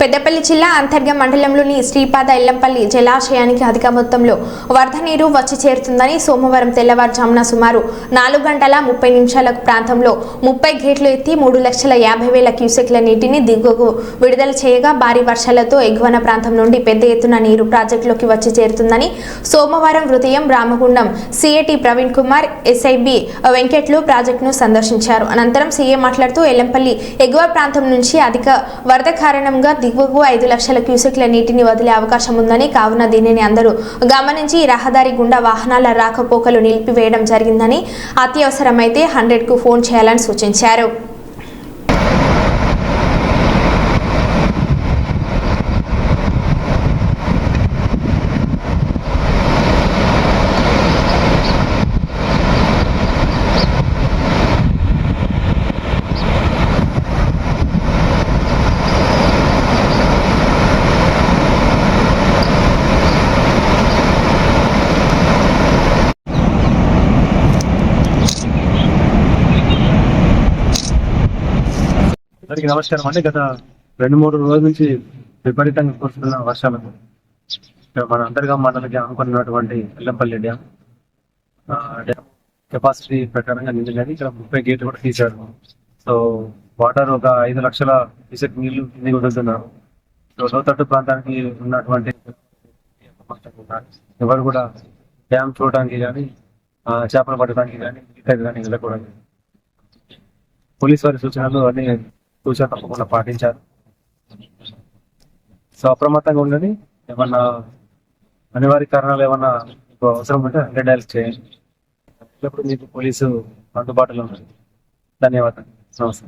పెద్దపల్లి జిల్లా అంతర్గ మండలంలోని శ్రీపాద ఎల్లంపల్లి జలాశయానికి అధిక మొత్తంలో వరద నీరు వచ్చి చేరుతుందని సోమవారం తెల్లవారుజామున సుమారు నాలుగు గంటల ముప్పై నిమిషాల ప్రాంతంలో ముప్పై గేట్లు ఎత్తి మూడు లక్షల యాభై వేల క్యూసెక్ల నీటిని దిగువకు విడుదల చేయగా భారీ వర్షాలతో ఎగువన ప్రాంతం నుండి పెద్ద ఎత్తున నీరు ప్రాజెక్టులోకి వచ్చి చేరుతుందని సోమవారం ఉదయం రామగుండం సిఐటి ప్రవీణ్ కుమార్ ఎస్ఐబి వెంకట్లు ప్రాజెక్టును సందర్శించారు. అనంతరం సీఏ మాట్లాడుతూ ఎల్లంపల్లి ఎగువ ప్రాంతం నుంచి అధిక వరద కారణంగా దిగువకు ఐదు లక్షల క్యూసెక్ల నీటిని వదిలే అవకాశం ఉందని కావున దీనిని అందరూ గమనించి రహదారి గుండా వాహనాల రాకపోకలు నిలిపివేయడం జరిగిందని అత్యవసరమైతే హండ్రెడ్కు ఫోన్ చేయాలని సూచించారు. అందరికి నమస్కారం అండి. గత రెండు మూడు రోజుల నుంచి విపరీతంగా కురుస్తున్న వర్షాలకు మన అంతర్గా మండలకి అనుకున్నటువంటి ఎల్లంపల్లి డ్యామ్ డ్యామ్ కెపాసిటీ ప్రకారంగా నిండినది ఇక్కడ ముప్పై గేట్లు కూడా తీశారు. సో వాటర్ ఒక ఐదు లక్షల ఇసుక నీళ్ళు కిందికి వదులుతున్నారు. సో లోతట్టు ప్రాంతానికి ఉన్నటువంటి ఎవరు కూడా డ్యామ్ చూడడానికి కానీ చేపలు పట్టడానికి కానీ ఈతకి కానీ వెళ్ళకూడదు. పోలీస్ వారి సూచనలు అన్ని సూచన తప్పకుండా పాటించారు సో అప్రమత్తంగా ఉండండి. ఏమన్నా అనివార్య కారణాలు ఏమన్నా మీకు అవసరం ఉంటే హండ్రెడ్ డైల్ చేయండి. ఎల్లప్పుడు మీకు పోలీసు అందుబాటులో ఉంది ధన్యవాదాలు. నమస్తే.